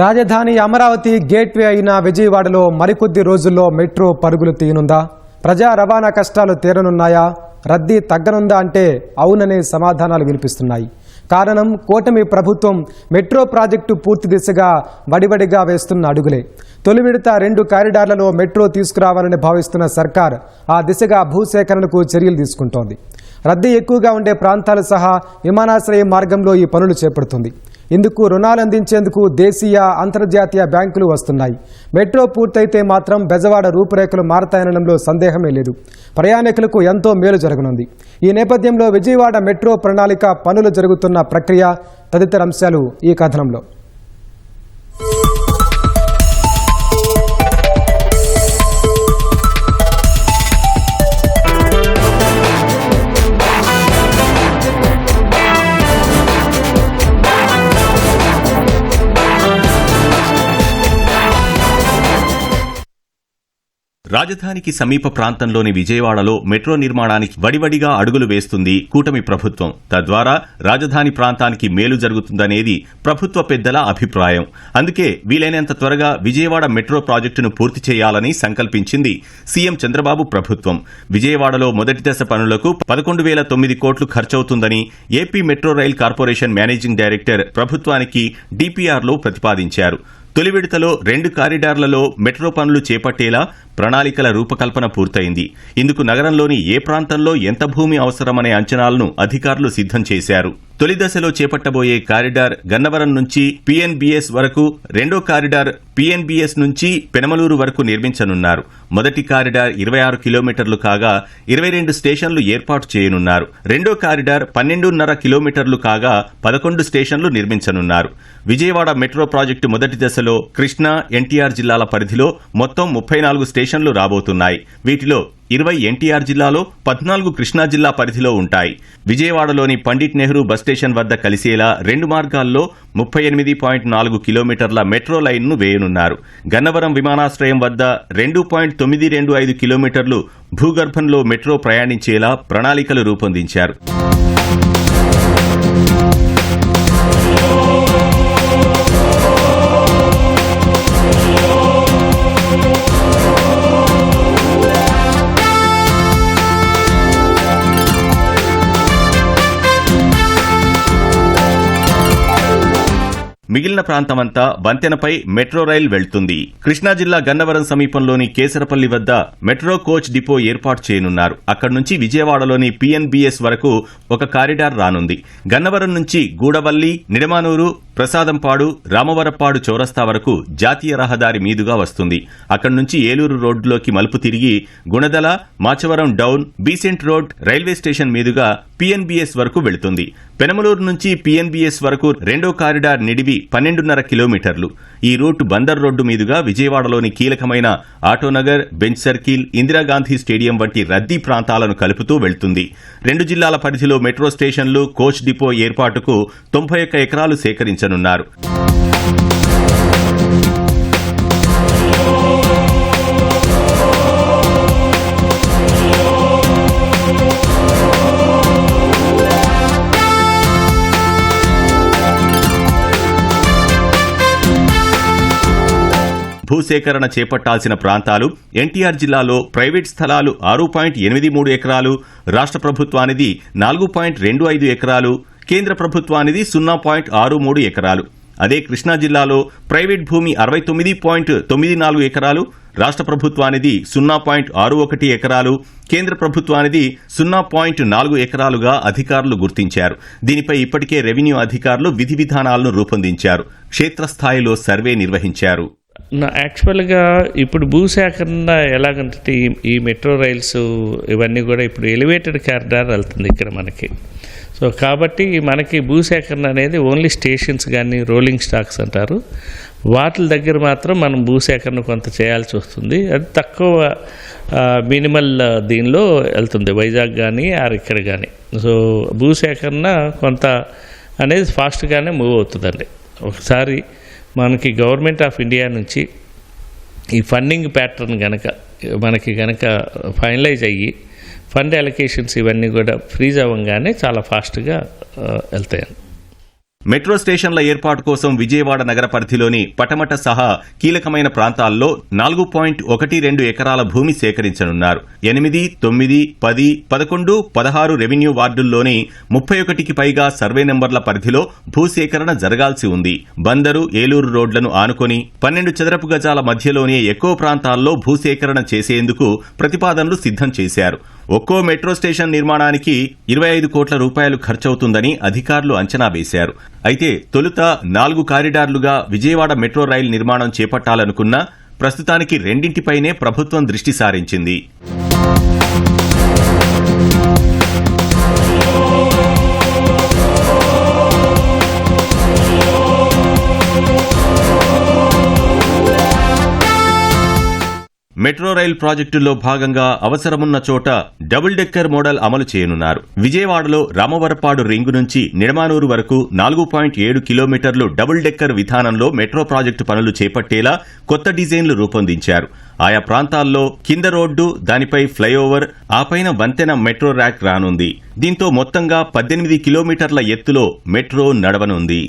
రాజధాని అమరావతి గేట్వే అయిన విజయవాడలో మరికొద్ది రోజుల్లో మెట్రో పరుగులు తీయనుందా? ప్రజా రవాణా కష్టాలు తీరనున్నాయా? రద్దీ తగ్గనుందా అంటే అవుననే సమాధానాలు వినిపిస్తున్నాయి. కారణం కూటమి ప్రభుత్వం మెట్రో ప్రాజెక్టు పూర్తి దిశగా వడివడిగా వేస్తున్న అడుగులే. తొలి విడత రెండు కారిడార్లలో మెట్రో తీసుకురావాలని భావిస్తున్న సర్కార్ ఆ దిశగా భూసేకరణకు చర్యలు తీసుకుంటోంది. రద్దీ ఎక్కువగా ఉండే ప్రాంతాలు సహా విమానాశ్రయం మార్గంలో ఈ పనులు చేపడుతుంది. ఇందుకు రుణాలు అందించేందుకు దేశీయ అంతర్జాతీయ బ్యాంకులు వస్తున్నాయి. మెట్రో పూర్తయితే మాత్రం బెజవాడ రూపురేఖలు మారతాయనడంలో సందేహమే లేదు. ప్రయాణికులకు ఎంతో మేలు జరగనుంది. ఈ నేపథ్యంలో విజయవాడ మెట్రో ప్రణాళిక పనులు జరుగుతున్న ప్రక్రియ తదితర అంశాలు ఈ కథనంలో. రాజధానికి సమీప ప్రాంతంలోని విజయవాడలో మెట్రో నిర్మాణానికి వడివడిగా అడుగులు వేస్తుంది కూటమి ప్రభుత్వం. తద్వారా రాజధాని ప్రాంతానికి మేలు జరుగుతుందనేది ప్రభుత్వ పెద్దల అభిప్రాయం. అందుకే వీలైనంత త్వరగా విజయవాడ మెట్రో ప్రాజెక్టును పూర్తి చేయాలని సంకల్పించింది సీఎం చంద్రబాబు ప్రభుత్వం. విజయవాడలో మొదటి దశ పనులకు పదకొండు వేల తొమ్మిది కోట్లు ఖర్చవుతుందని AP metro rail corporation managing director ప్రభుత్వానికి డీపీఆర్లో ప్రతిపాదించారు. తొలి విడతలో రెండు కారిడార్లలో మెట్రో పనులు చేపట్టేలా ప్రణాళికల రూపకల్పన పూర్తయింది. ఇందుకు నగరంలోని ఏ ప్రాంతంలో ఎంత భూమి అవసరమనే అంచనాలను అధికారులు సిద్ధం చేశారు. తొలి దశలో చేపట్టబోయే కారిడార్ గన్నవరం నుంచి పిఎన్బిఎస్ వరకు రెండో కారిడార్ పిఎన్బిఎస్ నుంచి పెనమలూరు వరకు నిర్మించనున్నారు. మొదటి కారిడార్ ఇరవై ఆరు కిలోమీటర్లు కాగా ఇరవై రెండు స్టేషన్లు ఏర్పాటు చేయనున్నారు. రెండో కారిడార్ పన్నెండున్నర కిలోమీటర్లు కాగా పదకొండు స్టేషన్లు నిర్మించనున్నారు. విజయవాడ మెట్రో ప్రాజెక్టు మొదటి దశలో కృష్ణా ఎన్టీఆర్ జిల్లాల పరిధిలో మొత్తం ముప్పై నాలుగు స్టేషన్లు రాబోతున్నాయి. వీటిలో ఇరవై ఎన్టీఆర్ జిల్లాలో పద్నాలుగు కృష్ణా జిల్లా పరిధిలో ఉంటాయి. విజయవాడలోని పండిట్ నెహ్రూ బస్ స్టేషన్ వద్ద కలిసేలా రెండు మార్గాల్లో ముప్పై ఎనిమిది పాయింట్ నాలుగు కిలోమీటర్ల మెట్రో లైన్ను వేయనున్నారు. గన్నవరం విమానాశ్రయం వద్ద రెండు పాయింట్ తొమ్మిది రెండు ఐదు కిలోమీటర్లు భూగర్భంలో మెట్రో ప్రయాణించేలా ప్రణాళికలు రూపొందించారు. మిగిలిన ప్రాంతమంతా వంతెనపై మెట్రో రైల్ వెళ్తుంది. కృష్ణా జిల్లా గన్నవరం సమీపంలోని కేసరపల్లి వద్ద మెట్రో కోచ్ డిపో ఏర్పాటు చేయనున్నారు. అక్కడి నుంచి విజయవాడలోని పిఎన్బిఎస్ వరకు ఒక కారిడార్ రానుంది. గన్నవరం నుంచి గూడవల్లి నిడమానూరు ప్రసాదంపాడు రామవరపాడు చౌరస్తా వరకు జాతీయ రహదారి మీదుగా వస్తుంది. అక్కడి నుంచి ఏలూరు రోడ్డులోకి మలుపు తిరిగి Gunadala Machavaram down Besant road railway station మీదుగా పిఎన్బిఎస్ వరకు వెళుతుంది. పెనమలూరు నుంచి పిఎన్బిఎస్ వరకు రెండో కారిడార్ నిడివి పన్నెండున్నర కిలోమీటర్లు. ఈ రూట్ బందర్ రోడ్డు మీదుగా విజయవాడలోని కీలకమైన Autonagar Benz circle Indira Gandhi stadium వంటి రద్దీ ప్రాంతాలను కలుపుతూ వెళ్తుంది. రెండు జిల్లాల పరిధిలో మెట్రో స్టేషన్లు కోచ్ డిపో ఏర్పాటుకు తొంభై ఒక్క ఎకరాలు సేకరించారు సేకరించనున్నారు భూసేకరణ చేపట్టాల్సిన ప్రాంతాలు ఎన్టీఆర్ జిల్లాలో ప్రైవేట్ స్థలాలు ఆరు పాయింట్ ఎనిమిది మూడు ఎకరాలు రాష్ట్ర ప్రభుత్వానిది నాలుగు పాయింట్ రెండు ఐదు ఎకరాలు కేంద్ర ప్రభుత్వానిది సున్నా పాయింట్ ఆరు మూడు ఎకరాలు. అదే కృష్ణా జిల్లాలో ప్రైవేట్ భూమి అరవై తొమ్మిది పాయింట్ తొమ్మిది నాలుగు ఎకరాలు రాష్ట్ర ప్రభుత్వానిది సున్నా పాయింట్ ఆరు ఒకటి ఎకరాలు కేంద్ర ప్రభుత్వానిది సున్నా పాయింట్ నాలుగు ఎకరాలుగా అధికారులు గుర్తించారు. దీనిపై ఇప్పటికే రెవెన్యూ అధికారులు విధి విధానాలను రూపొందించారు. క్షేత్రస్థాయిలో సర్వే నిర్వహించారు. నా యాక్చువల్గా ఇప్పుడు భూసేకరణ ఎలాగంటే ఈ మెట్రో రైల్స్ ఇవన్నీ కూడా ఇప్పుడు ఎలివేటెడ్ కారిడార్ వెళ్తుంది ఇక్కడ మనకి. సో కాబట్టి మనకి భూసేకరణ అనేది ఓన్లీ స్టేషన్స్ కానీ రోలింగ్ స్టాక్స్ అంటారు. వాటి దగ్గర మాత్రం మనం భూసేకరణ కొంత చేయాల్సి వస్తుంది. అది తక్కువ మినిమల్ దీనిలో వెళ్తుంది. వైజాగ్ కానీ ఆర్ ఇక్కడ కానీ సో భూసేకరణ కొంత అనేది ఫాస్ట్గానే మూవ్ అవుతుందండి. ఒకసారి మనకి గవర్నమెంట్ ఆఫ్ ఇండియా నుంచి ఈ ఫండింగ్ ప్యాటర్న్ కనుక మనకి కనుక ఫైనలైజ్ అయ్యి ఫండ్ అలొకేషన్స్ ఇవన్నీ కూడా ఫ్రీజ్ అవ్వగానే చాలా ఫాస్ట్గా వెళ్తాయి మెట్రో స్టేషన్ల ఏర్పాటు కోసం విజయవాడ నగర పరిధిలోని పటమట సహా కీలకమైన ప్రాంతాల్లో నాలుగు పాయింట్ ఒకటి రెండు ఎకరాల భూమి సేకరించనున్నారు. ఎనిమిది తొమ్మిది పది పదకొండు పదహారు రెవెన్యూ వార్డుల్లోని ముప్పై ఒకటికి పైగా సర్వే నెంబర్ల పరిధిలో భూసేకరణ జరగాల్సి ఉంది. బందరు ఏలూరు రోడ్లను ఆనుకొని పన్నెండు చదరపు గజాల మధ్యలోనే ఎక్కువ ప్రాంతాల్లో భూసేకరణ చేసేందుకు ప్రతిపాదనలు సిద్ధం చేశారు. ఒక్కో మెట్రో స్టేషన్ నిర్మాణానికి ఇరవై ఐదు కోట్ల రూపాయలు ఖర్చవుతుందని అధికారులు అంచనా వేశారు. అయితే తొలుత నాలుగు కారిడార్లుగా విజయవాడ మెట్రో రైలు నిర్మాణం చేపట్టాలనుకున్నా ప్రస్తుతానికి రెండింటిపైనే ప్రభుత్వం దృష్టి సారించింది. మెట్రో రైల్ ప్రాజెక్టుల్లో భాగంగా అవసరమున్న చోట డబుల్ డెక్కర్ మోడల్ అమలు చేయనున్నారు. విజయవాడలో రామవరపాడు రింగు నుంచి నిడమానూరు వరకు నాలుగు పాయింట్ ఏడు కిలోమీటర్లు డబుల్ డెక్కర్ విధానంలో మెట్రో ప్రాజెక్టు పనులు చేపట్టేలా కొత్త డిజైన్లు రూపొందించారు. ఆయా ప్రాంతాల్లో కింద రోడ్డు దానిపై ఫ్లైఓవర్ ఆపైన వంతెన మెట్రో ర్యాక్ రానుంది. దీంతో మొత్తంగా పద్దెనిమిది కిలోమీటర్ల ఎత్తులో మెట్రో నడవనుంది.